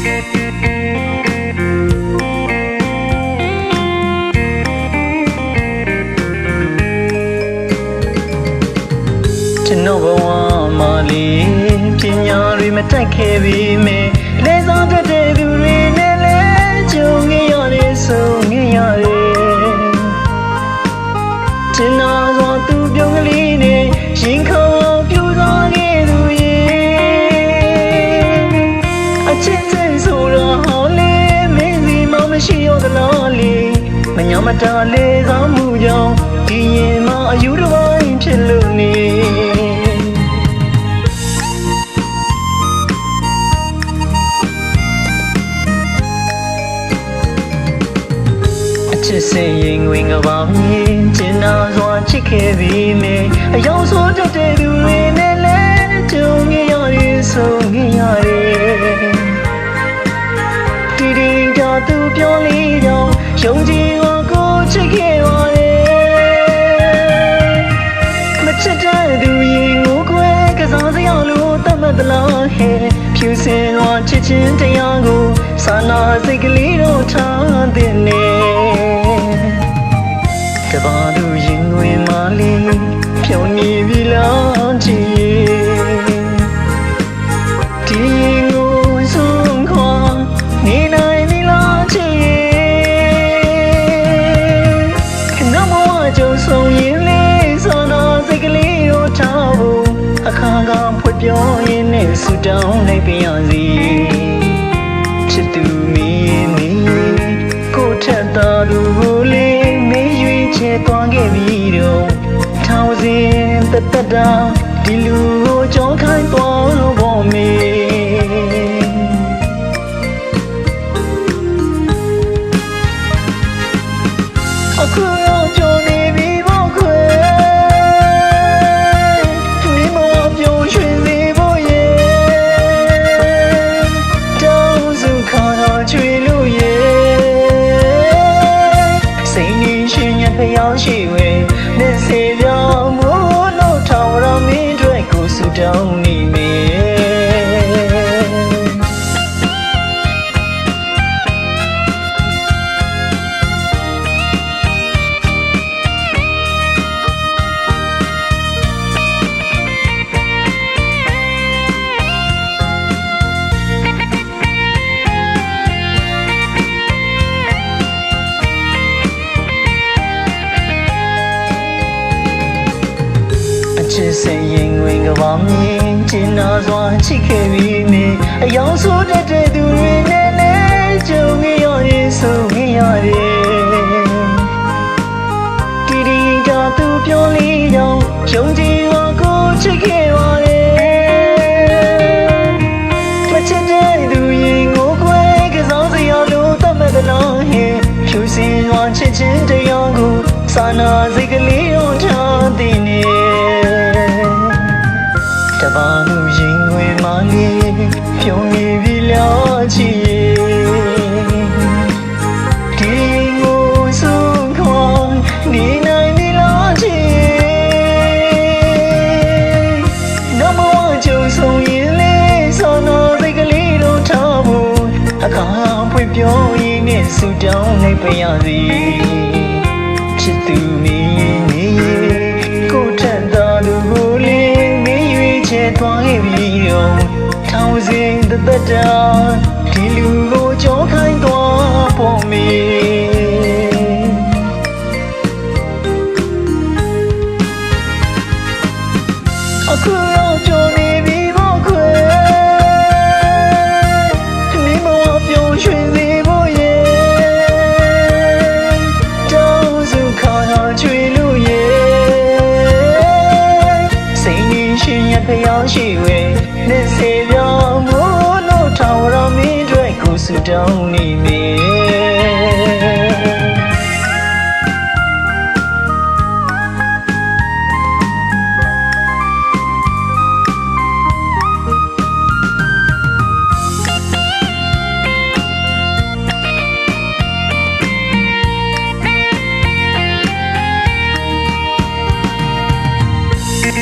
ကျွန်တော်ဘဝမှာလေးပညာတွေမတက်ခဲ့ပြီမေလဲစားတဲ့ တာလေးစားမှုကြောင့်ဒီရင်မအယူတစ်ပိုင်းဖြစ်လို့နေအချစ်စင်ရင်ဝင်ကပါမြင်ကျင်နာစွာချစ်ခဲ့ပြီးမေအယောင်ဆိုးတတ်တဲ့သူတွေနဲ့လည်းကြုံခဲ့ရရင်ဆုံးခဲ့ရတယ်တီတီတာသူပြောလေးကြောင့်ယုံကြည် စင်စွာချစ်ချင်းတရားကိုစာနာစိတ်ကလေးတို့ထားတဲ့နေကဘာလူရင်ဝင်မလေးဖြုံနေပြီလား ဖွင့်ပြောရင်းနဲ့ဆူတောင်းလိုက်ပြရစီချစ်သူမင်းမင်းကိုထက်သာသူကိုလေးမင်းရွေးချယ်သွားခဲ့ပြီးတော့ထောင်စဉ်တသက်တာဒီလူကိုကြောင်းခိုင်းသွားဖို့မင်းအခုတော့ကြုံနေ စေပြောင်းမို့လို့ထောင်ရမင်းအတွက်ကိုဆူတောင်းနေမေအ ချစ်စင်ရင်ဝင်ကပါမြင်ကျင်နာစွာချစ်ခဲ့ပြီးနေအယောင်ဆိုးတတ်တဲ့သူတွေနဲ့လည်းကြုံခဲ့ရရင်ဆုံးခဲ့ရတ ဝင်မလေးပြုံးနေပြီလားချီဒီကိုဆုံးခွန်နေနိုင်ပြီလားချီနမဝကြုံဆုံးရင်လေးဆောင်းတော်စိတ်ကလေးတို့ထားဖို့အခါဖွင့်ပြောရင်းနဲ့ဆူတောင်းလိုက်ပါရစေချစ်သူမင်းနေ ပြီးတော့ထောင်စဉ်တသက်တာဒီလူကိုကြောခိုင်းသွားဖို့မေ ဆူတောင်းနေမေ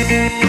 Thank